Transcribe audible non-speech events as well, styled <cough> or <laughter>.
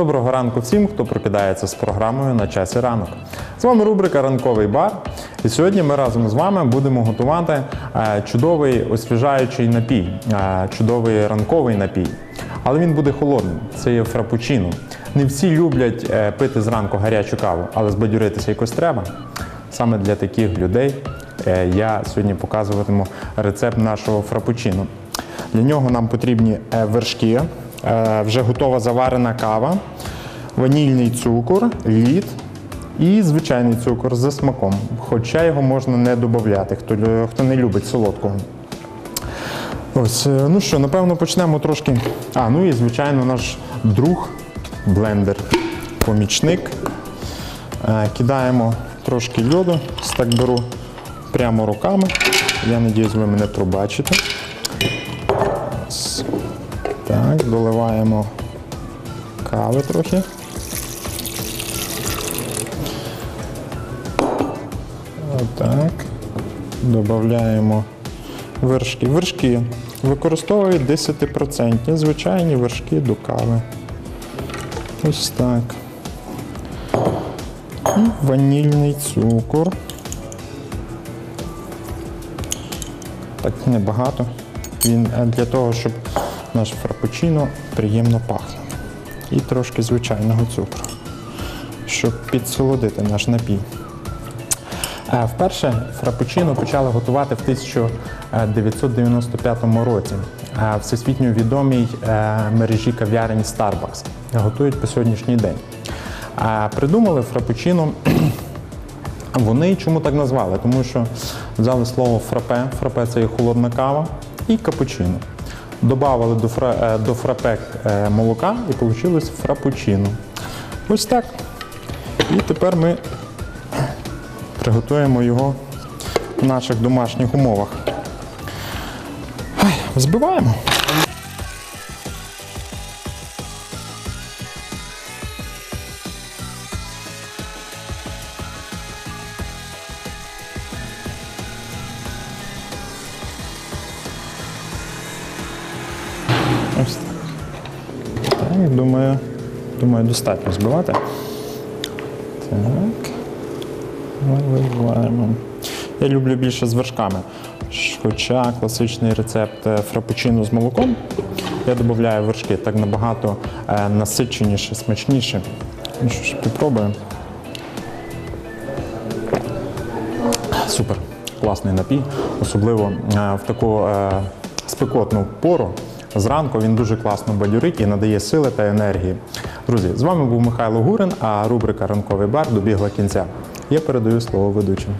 Доброго ранку всім, хто прокидається з програмою на часі ранок. З вами рубрика Ранковий бар. І сьогодні ми разом з вами будемо готувати е, чудовий освіжаючий напій, е, чудовий ранковий напій. Але він буде холодним. Це є фрапучино. Не всі люблять е, пити зранку гарячу каву, але збадьоритися якось треба. Саме для таких людей я сьогодні показуватиму рецепт нашого фрапучино. Для нього нам потрібні вершки, вже готова заварена кава, ванільний цукор, лід і звичайний цукор за смаком. Хоча його можна не додати, хто, не любить солодкого. Ось, е, ну що, напевно, почнемо трошки. А, ну і звичайно, наш друг блендер, помічник. Е, Кидаємо трошки льоду, так беру прямо руками. Я сподіваюся, ви мене пробачите. Так, доливаємо кави трохи. Отак. Додаємо вершки. Вершки використовують 10% звичайні вершки до кави. Ось так. І ванільний цукор. Так небагато. Він е, для того, щоб наш фрапучино приємно пахнув. І трошки звичайного цукру, щоб підсолодити наш напій. Е, Вперше фрапучино почали готувати в 1995 році е, в всесвітньо відомій е, мережі кав'ярень Starbucks. Готують по сьогоднішній день. Е, Придумали фрапучино <clears throat> вони чому так назвали? Тому що взяли слово фрапе, фрапе це є холодна кава, і капучино. Добавили до, фра, е, до фрапе е, молока і вийшло фрапучино. Ось так. І тепер ми приготуємо його в наших домашніх умовах. Збиваємо. Ось так. Так, думаю, думаю, достатньо збивати. Так. Виливаємо. Я люблю більше з вершками. Хоча класичний рецепт е, фрапучино з молоком, я додаю вершки, так набагато е, насиченіше, смачніше. Ну що ж, попробуємо. Супер, класний напій, особливо е, в таку спекотну пору. Зранку він дуже класно бадьорить і надає сили та енергії. Друзі, з вами був Михайло Гурин, а рубрика Ранковий бар добігла кінця. Я передаю слово ведучим.